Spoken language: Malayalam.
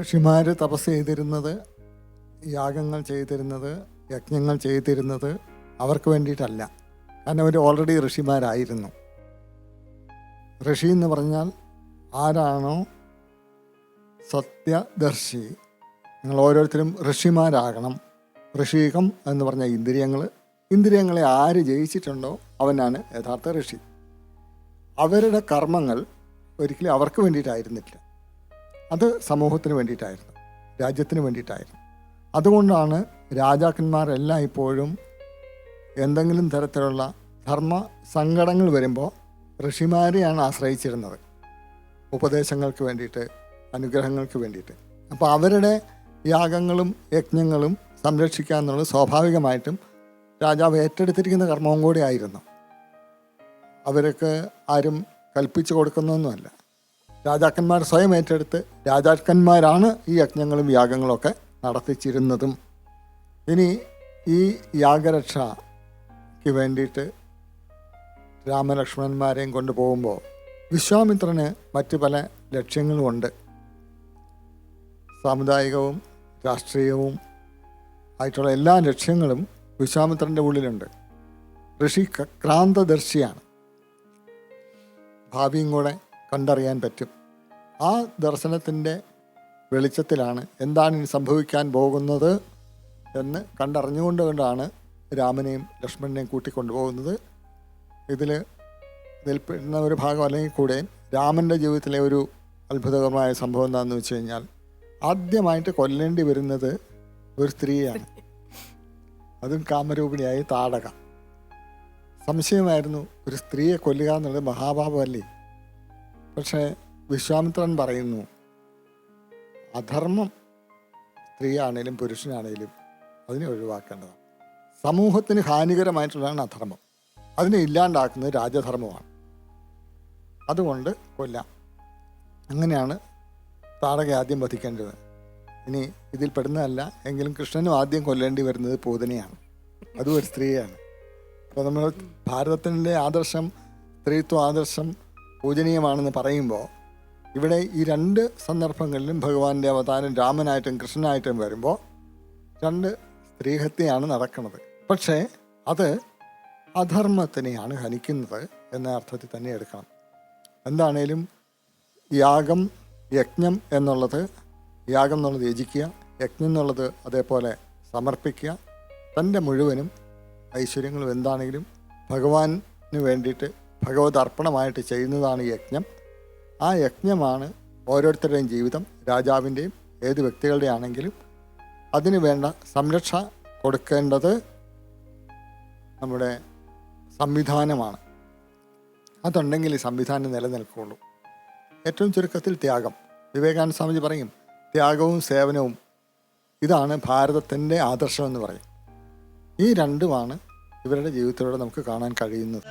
ഋഷിമാർ തപസ് ചെയ്തിരുന്നത് യാഗങ്ങൾ ചെയ്തിരുന്നത് യജ്ഞങ്ങൾ ചെയ്തിരുന്നത് അവർക്ക് വേണ്ടിയിട്ടല്ല. കാരണം അവർ ഓൾറെഡി ഋഷിമാരായിരുന്നു. ഋഷി എന്ന് പറഞ്ഞാൽ ആരാണോ സത്യദർശി. നിങ്ങൾ ഓരോരുത്തരും ഋഷിമാരാകണം. ഋഷീകം എന്ന് പറഞ്ഞ ഇന്ദ്രിയങ്ങൾ ഇന്ദ്രിയങ്ങളെ ആര് ജയിച്ചിട്ടുണ്ടോ അവനാണ് യഥാർത്ഥ ഋഷി. അവരുടെ കർമ്മങ്ങൾ ഒരിക്കലും അവർക്ക് വേണ്ടിയിട്ടായിരുന്നില്ല. അത് സമൂഹത്തിന് വേണ്ടിയിട്ടായിരുന്നു. രാജ്യത്തിന് വേണ്ടിയിട്ടായിരുന്നു. അതുകൊണ്ടാണ് രാജാക്കന്മാരെല്ലാം ഇപ്പോഴും എന്തെങ്കിലും തരത്തിലുള്ള ധർമ്മ സങ്കടങ്ങൾ വരുമ്പോൾ ഋഷിമാരെയാണ് ആശ്രയിച്ചിരുന്നത്. ഉപദേശങ്ങൾക്ക് വേണ്ടിയിട്ട് അനുഗ്രഹങ്ങൾക്ക് വേണ്ടിയിട്ട്. അപ്പോൾ അവരുടെ യാഗങ്ങളും യജ്ഞങ്ങളും സംരക്ഷിക്കുക എന്നുള്ളത് സ്വാഭാവികമായിട്ടും രാജാവ് ഏറ്റെടുത്തിരിക്കുന്ന കർമ്മവും കൂടി ആയിരുന്നു. അവർക്ക് ആരും കൽപ്പിച്ചു കൊടുക്കുന്നൊന്നുമല്ല. രാജാക്കന്മാർ സ്വയം ഏറ്റെടുത്ത് രാജാക്കന്മാരാണ് ഈ യജ്ഞങ്ങളും യാഗങ്ങളൊക്കെ നടത്തിച്ചിരുന്നതും. ഇനി ഈ യാഗരക്ഷയ്ക്ക് വേണ്ടിയിട്ട് രാമലക്ഷ്മണന്മാരെയും കൊണ്ടുപോകുമ്പോൾ വിശ്വാമിത്രന് മറ്റു പല ലക്ഷ്യങ്ങളുമുണ്ട്. സാമുദായികവും രാഷ്ട്രീയവും ആയിട്ടുള്ള എല്ലാ ലക്ഷ്യങ്ങളും വിശ്വാമിത്രന്റെ ഉള്ളിലുണ്ട്. ഋഷി ക്രാന്തദർശിയാണ്. ഭാവിയും കൂടെ കണ്ടറിയാൻ പറ്റും. ആ ദർശനത്തിന്റെ വെളിച്ചത്തിലാണ് എന്താണ് ഇനി സംഭവിക്കാൻ പോകുന്നത് എന്ന് കണ്ടറിഞ്ഞുകൊണ്ട് കൊണ്ടാണ് രാമനെയും ലക്ഷ്മണനെയും കൂട്ടിക്കൊണ്ടുപോകുന്നത് ഇതിൽ ഇതിൽ പെടുന്ന ഒരു ഭാഗം അല്ലെങ്കിൽ കൂടെ രാമന്റെ ജീവിതത്തിലെ ഒരു അത്ഭുതകരമായ സംഭവം എന്താണെന്ന് വെച്ച് കഴിഞ്ഞാൽ ആദ്യമായിട്ട് കൊല്ലേണ്ടി വരുന്നത് ഒരു സ്ത്രീയാണ്. അതും കാമരൂപിണിയായി താടക. സംശയമായിരുന്നു ഒരു സ്ത്രീയെ കൊല്ലുക എന്നുള്ളത് മഹാഭാപമല്ലേ പക്ഷേ വിശ്വാമിത്രൻ പറയുന്നു അധർമ്മം സ്ത്രീയാണേലും പുരുഷനാണേലും അതിനെ ഒഴിവാക്കേണ്ടതാണ്. സമൂഹത്തിന് ഹാനികരമായിട്ടുള്ളതാണ് അധർമ്മം. അതിനെ ഇല്ലാണ്ടാക്കുന്നത് രാജധർമ്മമാണ്. അതുകൊണ്ട് കൊല്ലാം. അങ്ങനെയാണ് താടക ആദ്യം വധിക്കേണ്ടത്. ഇനി ഇതിൽ പെടുന്നതല്ല എങ്കിലും കൃഷ്ണനും ആദ്യം കൊല്ലേണ്ടി വരുന്നത് പൂതനയാണ്. അതും ഒരു സ്ത്രീയാണ്. അപ്പോൾ നമ്മൾ ഭാരതത്തിന്റെ ആദർശം സ്ത്രീത്വ ആദർശം പൂജനീയമാണെന്ന് പറയുമ്പോൾ ഇവിടെ ഈ രണ്ട് സന്ദർഭങ്ങളിലും ഭഗവാന്റെ അവതാരം രാമനായിട്ടും കൃഷ്ണനായിട്ടും വരുമ്പോൾ രണ്ട് സ്ത്രീഹത്യയാണ് നടക്കുന്നത്. പക്ഷേ അത് അധർമ്മത്തിനെയാണ് ഹനിക്കുന്നത് എന്ന അർത്ഥത്തിൽ തന്നെ എടുക്കണം. എന്താണേലും യാഗം യജ്ഞം എന്നുള്ളത് യാഗം എന്നുള്ളത് യജിക്കുക യജ്ഞം എന്നുള്ളത് അതേപോലെ സമർപ്പിക്കുക തന്റെ മുഴുവനും ഐശ്വര്യങ്ങളും എന്താണെങ്കിലും ഭഗവാന് വേണ്ടിയിട്ട് ഭഗവത് അർപ്പണമായിട്ട് ചെയ്യുന്നതാണ് യജ്ഞം. ആ യജ്ഞമാണ് ഓരോരുത്തരുടെയും ജീവിതം രാജാവിന്റെയും ഏത് വ്യക്തികളുടെ ആണെങ്കിലും അതിനു വേണ്ട സംരക്ഷ കൊടുക്കേണ്ടത് നമ്മുടെ സംവിധാനമാണ്. അതുണ്ടെങ്കിൽ ഈ സംവിധാനം നിലനിൽക്കുള്ളൂ. ഏറ്റവും ചുരുക്കത്തിൽ ത്യാഗം. വിവേകാനന്ദ സ്വാമിജി പറയും ത്യാഗവും സേവനവും ഇതാണ് ഭാരതത്തിന്റെ ആദർശം എന്ന് പറയും. ഈ രണ്ടുമാണ് ഇവരുടെ ജീവിതത്തിലൂടെ നമുക്ക് കാണാൻ കഴിയുന്നത്.